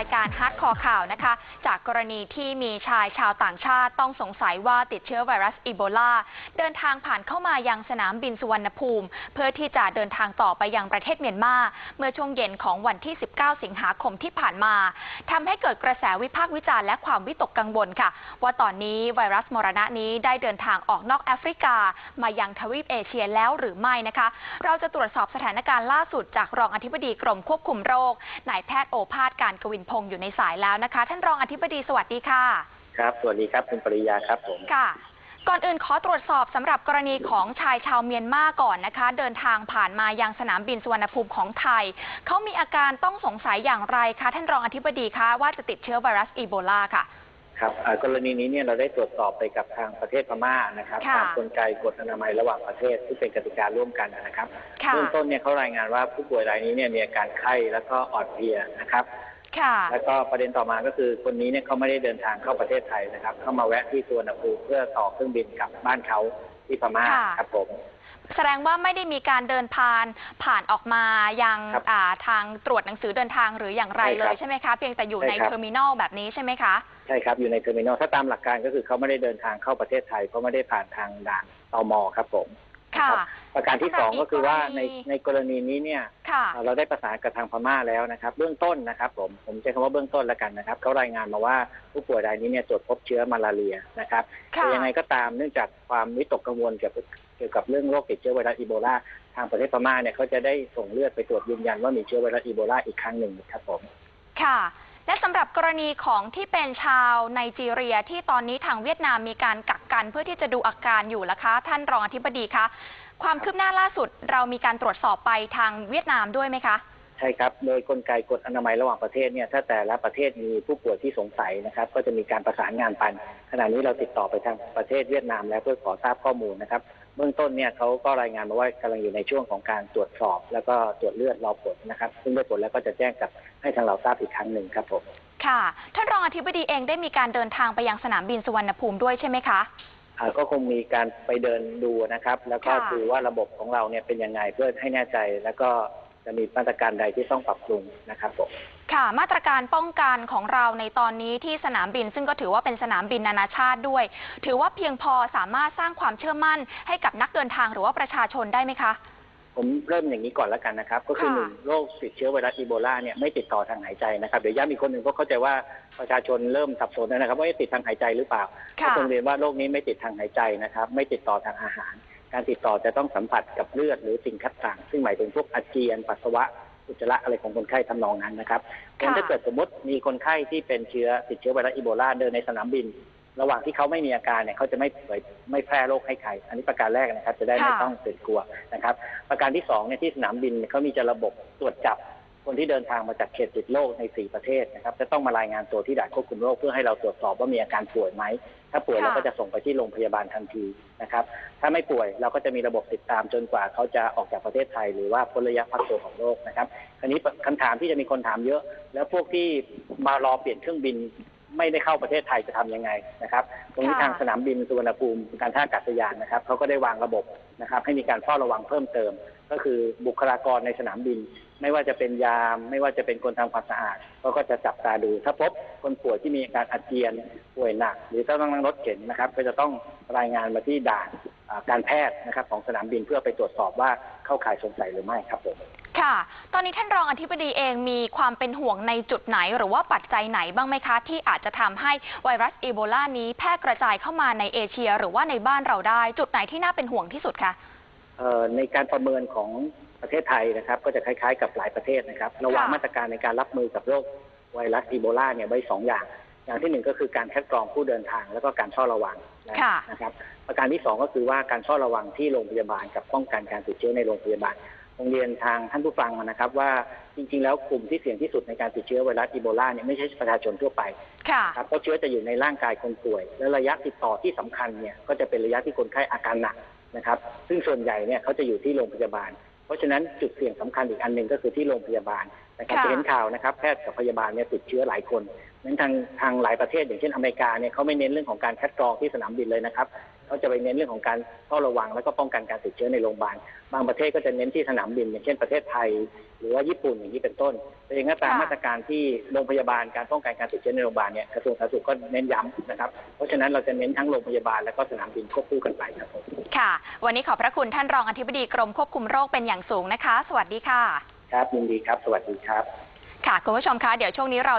ายการฮาร์ดคอร์ข่าวนะคะ จากกรณีที่มีชายชาวต่างชาติต้องสงสัยว่าติดเชื้อไวรัสอีโบลา เดินทางผ่านเข้ามายังสนามบินสุวรรณภูมิ เพื่อที่จะเดินทางต่อไปยังประเทศเมียนมา เมื่อช่วงเย็นของวันที่ 19 สิงหาคมที่ผ่านมาทำให้เกิดกระแสวิพากษ์วิจารณ์และความวิตกกังวลค่ะ ว่าตอนนี้ไวรัสมรณะนี้ได้เดินทางออกนอกแอฟริกา มายังทวีปเอเชียแล้วหรือไม่นะคะ เราจะตรวจสอบสถานการณ์ล่าสุดจากรองอธิบดีกรมควบคุมโรคนายแพทย์โอภาสการกวินพงศ์อยู่ในสายแล้วนะคะ ท่านรองอธิบดีสวัสดีค่ะ ครับ สวัสดีครับคุณปริยาครับผมค่ะ ก่อนอื่นขอตรวจสอบสำหรับกรณีของชายชาวเมียนมาก่อนนะคะ เดินทางผ่านมายังสนามบินสุวรรณภูมิของไทย เขามีอาการต้องสงสัยอย่างไรคะท่านรองอธิบดีคะว่าจะติดเชื้อไวรัสอีโบลาค่ะครับอ่ากรณีนี้เนี่ยเราได้ตรวจสอบไปกับทางประเทศพม่านะครับค่ะตามกลไกกฎอนามัยระหว่างประเทศที่เป็นกติการ่วมกันนะครับค่ะเบื้องต้นเนี่ยเขารายงานว่าผู้ป่วยรายนี้เนี่ยมีอาการไข้แล้วก็อ่อนเพลียนะครับค่ะ แล้วก็ประเด็นต่อมาก็คือคนนี้เนี่ยเขาไม่ได้เดินทางเข้าประเทศไทยนะครับ เข้ามาแวะที่สุวรรณภูมิเพื่อต่อเครื่องบินกลับบ้านเขาที่พม่าค่ะครับผมแสดงว่าไม่ได้มีการเดินผ่านผ่านออกมายังครับอ่าทางตรวจหนังสือเดินทางหรืออย่างไรใช่เลครัยบใช่ไหมคะ เพียงแต่อยู่ในใช่ครับเทอร์มินอลแบบนี้ใช่ไหมคะ ใช่ครับอยู่ในเทอร์มินอลถ้าตามหลักการก็คือเขาไม่ได้เดินทางเข้าประเทศไทยเพราะไม่ได้ผ่านทางด่านตมครับผมค่ะนะครับ ประการที่สองก็คือว่าในกรณีในกรณีนี้เนี่ย ค่ะเอ่อเราได้ประสานกับทางพม่าแล้วนะครับ เบื้องต้นนะครับ ผมผมใช้คำว่าเบื้องต้นแล้วกันนะครับเขารายงานมาว่าผู้ป่วยรายนี้เนี่ยตรวจพบเชื้อมาลาเรียนะครับค่ะ แต่ยังไงก็ตามเนื่องจากความวิตกกังวลเกี่ยวกับเกี่ยวกับเรื่องโรคติดเชื้อไวรัสอีโบลาทางประเทศพม่าเนี่ยเขาจะได้ส่งเลือดไปตรวจยืนยันว่ามีเชื้อไวรัสอีโบลาอีกครั้งหนึ่งครับผม ค่ะ และสำหรับกรณีของที่เป็นชาวไนจีเรียที่ตอนนี้ทางเวียดนามมีการกักกันเพื่อที่จะดูอาการอยู่ละคะ ท่านรองอธิบดีคะ ความคืบหน้าล่าสุดเรามีการตรวจสอบไปทางเวียดนามด้วยไหมคะใช่ครับ โดยกลไกกฎอนามัยระหว่างประเทศเนี่ยถ้าแต่ละประเทศมีผู้ป่วยที่สงสัยนะครับ ก็จะมีการประสานงานกันขณะนี้เราติดต่อไปทางประเทศเวียดนามแล้วเพื่อขอทราบข้อมูลนะครับ เบื้องต้นเนี่ยเขาก็รายงานมาว่ากำลังอยู่ในช่วงของการตรวจสอบ แล้วก็ตรวจเลือดรอผลนะครับ ซึ่งได้ผลแล้วก็จะแจ้งกับให้ทางเราทราบอีกครั้งหนึ่งครับผมค่ะท่านรองอธิบดีเองได้มีการเดินทางไปยังสนามบินสุวรรณภูมิด้วยใช่ไหมคะอ่าก็คงมีการไปเดินดูนะครับ แล้วก็ค่ะดูว่าระบบของเราเนี่ยเป็นยังไงเพื่อให้แน่ใจแล้วก็ จะมีมาตรการใดที่ต้องปรับปรุงนะครับผมค่ะ มาตรการป้องกันของเราในตอนนี้ที่สนามบิน ซึ่งก็ถือว่าเป็นสนามบินนานาชาติด้วย ถือว่าเพียงพอสามารถสร้างความเชื่อมั่นให้กับนักเดินทางหรือว่าประชาชนได้ไหมคะ ผมเริ่มอย่างนี้ก่อนแล้วกันนะครับ ก็คือค่ะ หนึ่งโรคติดเชื้อไวรัสอีโบลาเนี่ยไม่ติดต่อทางหายใจนะครับเดี๋ยวย้ำอีกคนหนึ่งก็เข้าใจว่าประชาชนเริ่มสับสนแล้วนะครับว่าเอ๊ะติดทางหายใจหรือเปล่า ก็ค่ะ ต้องเรียนว่าโรคนี้ไม่ติดทางหายใจนะครับ ไม่ติดต่อทางอาหาร การติดต่อจะต้องสัมผัสกับเลือดหรือสิ่งคัดต่างซึ่งหมายถึงพวกอาเจียนปัสสาวะอุจจาระอะไรของคนไข้ทำนองนั้นนะครับงั้นถ้าเกิดสมมติมีคนไข้ที่เป็นเชื้อติดเชื้อไวรัสอีโบลาเดินในสนามบิน ระหว่างที่เขาไม่มีอาการเนี่ยเขาจะไม่เผยไม่แพร่โรคให้ใคร อันนี้ประการแรกนะครับ จะได้ไม่ต้องตื่นกลัวนะครับ ประการที่สองเนี่ยที่สนามบินเขามีจะระบบตรวจจับ คนที่เดินทางมาจากเขตติดโรคในสี่ประเทศนะครับ จะต้องมารายงานตัวที่ด่านควบคุมโรคเพื่อให้เราตรวจสอบว่ามีอาการป่วยไหม ถ้าป่วยค่ะ เราก็จะส่งไปที่โรงพยาบาลทันทีนะครับ ถ้าไม่ป่วยเราก็จะมีระบบติดตามจนกว่าเขาจะออกจากประเทศไทย หรือว่าพ้นระยะพักตัวของโรคนะครับ คราวนี้คำถามที่จะมีคนถามเยอะ แล้วพวกที่มารอเปลี่ยนเครื่องบิน ไม่ได้เข้าประเทศไทยจะทำยังไงนะครับ ตรงนี้ค่ะทางสนามบินสุวรรณภูมิการท่าอากาศยานนะครับเขาก็ได้วางระบบนะครับ ให้มีการเฝ้าระวังเพิ่มเติม ก็คือบุคลากรในสนามบิน ไม่ว่าจะเป็นยาม ไม่ว่าจะเป็นคนทำความสะอาดเขาก็จะจับตาดู ถ้าพบคนป่วยที่มีอาการอาเจียนป่วยหนัก หรือถ้าต้องนั่งรถเข็นนะครับ ก็จะต้องรายงานมาที่ด่านอ่าการแพทย์นะครับของสนามบินเพื่อไปตรวจสอบว่าเข้าข่ายสงสัยหรือไม่ครับผม ค่ะ ตอนนี้ท่านรองอธิบดีเองมีความเป็นห่วงในจุดไหน หรือว่าปัจจัยไหนบ้างไหมคะ ที่อาจจะทำให้ไวรัสอีโบลานี้แพร่กระจายเข้ามาในเอเชีย หรือว่าในบ้านเราได้ จุดไหนที่น่าเป็นห่วงที่สุดคะ เอ่อในการประเมินของประเทศไทยนะครับ ก็จะคล้ายๆกับหลายประเทศนะครับเราวางค่ะ มาตรการในการรับมือกับโรคไวรัสอีโบลาเนี่ยไว้สองอย่าง อย่างที่หนึ่งก็คือการคัดกรองผู้เดินทาง แล้วก็การเฝ้าระวังนะค่ะ นะครับ ประการที่สองก็คือว่าการเฝ้าระวังที่โรงพยาบาลกับป้องกันการติดเชื้อในโรงพยาบาลโรงเรียนทางท่านผู้ฟังนะครับ ว่าจริงๆ แล้วกลุ่มที่เสี่ยงที่สุดในการติดเชื้อไวรัสอีโบลาเนี่ยไม่ใช่ประชาชนทั่วไปค่ะครับเพราะเชื้อจะอยู่ในร่างกายคนป่วย และระยะติดต่อที่สำคัญเนี่ยก็จะเป็นระยะที่คนไข้อาการหนักนะครับ ซึ่งส่วนใหญ่เนี่ยเขาจะอยู่ที่โรงพยาบาล เพราะฉะนั้นจุดเสี่ยงสำคัญอีกอันหนึ่งก็คือที่โรงพยาบาลนะครับค่ะจะเห็นข่าวนะครับแพทย์กับพยาบาลเนี่ยติดเชื้อหลายคนนั้นทางทางหลายประเทศอย่างเช่นอเมริกาเนี่ยเขาไม่เน้นเรื่องของการคัดกรองที่สนามบินเลยนะครับ เขาจะไปเน้นเรื่องของการเฝ้าระวัง แล้วก็ป้องกันการติดเชื้อในโรงพยาบาล บางประเทศก็จะเน้นที่สนามบิน อย่างเช่นประเทศไทย หรือว่าญี่ปุ่นอย่างนี้เป็นต้นแต่อย่างนั้นตามค่ะมาตรการที่โรงพยาบาลการป้องกันการติดเชื้อในโรงพยาบาลเนี่ยกระทรวงสาธารณสุขก็เน้นย้ำนะครับ เพราะฉะนั้นเราจะเน้นทั้งโรงพยาบาลและก็สนามบินควบคู่กันไปครับผมค่ะ วันนี้ขอบพระคุณท่านรองอธิบดีกรมควบคุมโรคเป็นอย่างสูงนะคะ สวัสดีค่ะ ครับยินดีครับ สวัสดีครับ ค่ะคุณผู้ชมคะเดี๋ยวช่วงนี้เรา